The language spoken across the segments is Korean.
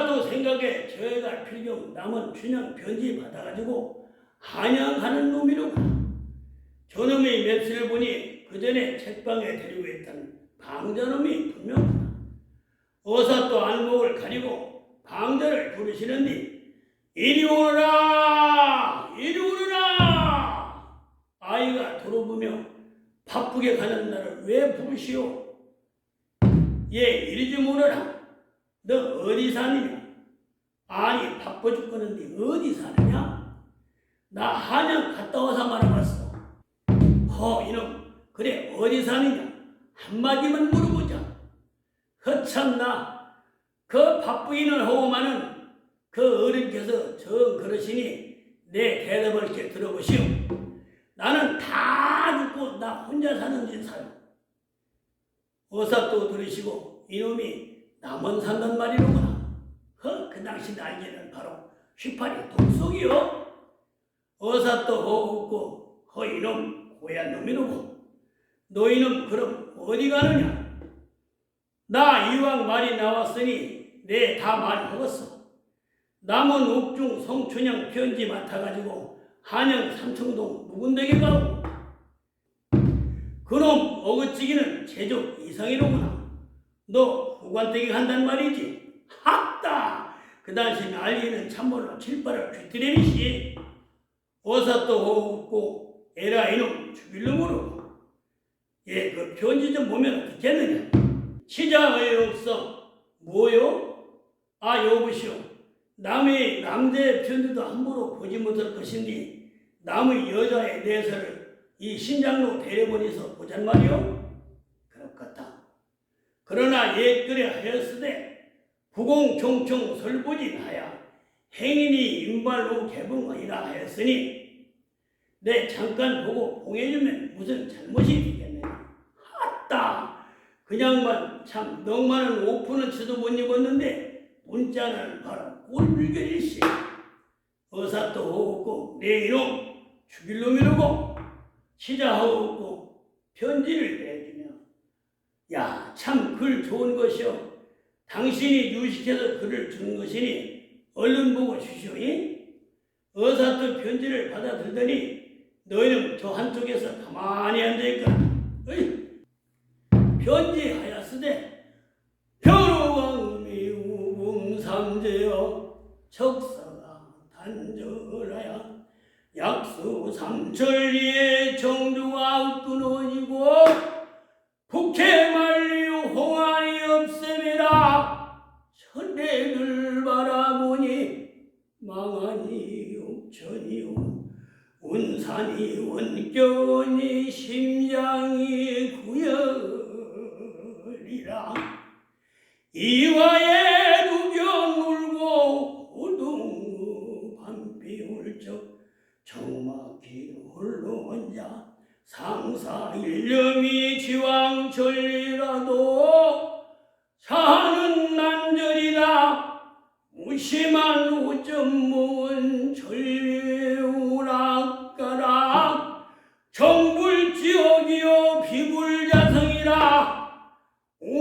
어사또 생각에 저희가 필경 남은 춘향 편지 받아가지고 한양하는 놈이로구나. 저놈의 맵스를 보니 그 전에 책방에 데리고 있던 방자놈이 분명하다. 어사또 안목을 가리고 방자를 부르시는데 이리 오너라! 이리 오너라! 아이가 돌아보며 바쁘게 가는 나를 왜 부르시오? 얘 이리 좀 오너라 너 어디 사느냐? 아니 바빠 죽겠는데 어디 사느냐? 나 한양 갔다 와서 말아봤어. 허 이놈 그래 어디 사느냐? 한마디만 물어보자. 허참나 그 바쁘기는 하고만은 그 어른께서 저 그러시니 내 대답을 이렇게 들어보시오. 나는 다 죽고 나 혼자 사는 줄 사요. 어사 또 들으시고 이놈이 남원 산단 말이로구나. 허, 그 당시 날개는 바로 휘파리 독속이요. 어사 또 허웃고 허 이놈 고얀 놈이로고 너희는 그럼 어디 가느냐? 나 이왕 말이 나왔으니 내 다 말하겠어. 남은 옥중 성춘향 편지 맡아가지고 한양 삼청동 묵은댁에 가고 그놈 어긋지기는 제족 이상이로구나. 너 후관댁에 간단 말이지. 합다. 그 당시 난리는 참말로 칠바를 귀뜨레미시. 어사 또 호웃고 에라 이놈 죽일 놈으로. 예, 그 편지 좀 보면 어떻겠느냐. 시장의 없어 뭐요? 아 여보시오 남의 남자의 편지도 함부로 보지 못할 것인데 남의 여자의 내세를 이 신장로 대려본에서 보잔 말이오? 그러나 옛글에 하였으되 부공총총 설보진하야 행인이 인발로 개봉하리라 하였으니 내 잠깐 보고 봉해주면 무슨 잘못이 되겠느냐? 아따 그냥만 참 넉만한 오프는 치도 못 입었는데 문자는 바로 꼴불견일시. 어사또 호흡고 내 이놈 죽일 놈이라고. 시자하고 편지를 내주며 야 참 글 좋은 것이여. 당신이 유식해서 글을 주는 것이니 얼른 보고 주시오이. 어사 또 편지를 받아들더니 너희는 저 한쪽에서 가만히 앉아있거라. 어이 편지하였으되 벼루왕미 우궁삼재여 척사가 단절하야 약수 삼천리의 정주가 끊어지고 망하니 옥천이요. 운산이 원견이 심장이 구열이라. 이화에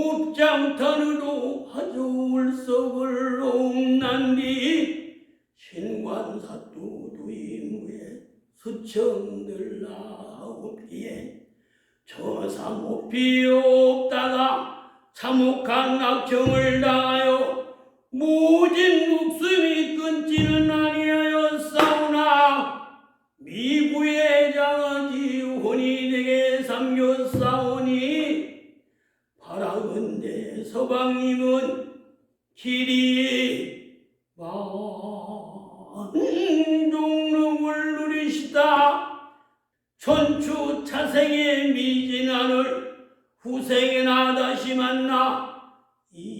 옥장탄으로 하조울석을 옴난디 신관사또 두임무에 수청들 나옵기에 저사 못비 없다가 참혹한 악정을 당하여 모진 목숨이 끊지는 아 길이 만종록을 누리시다. 천추 차생의 미진한을 후생에 나 다시 만나 이-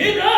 He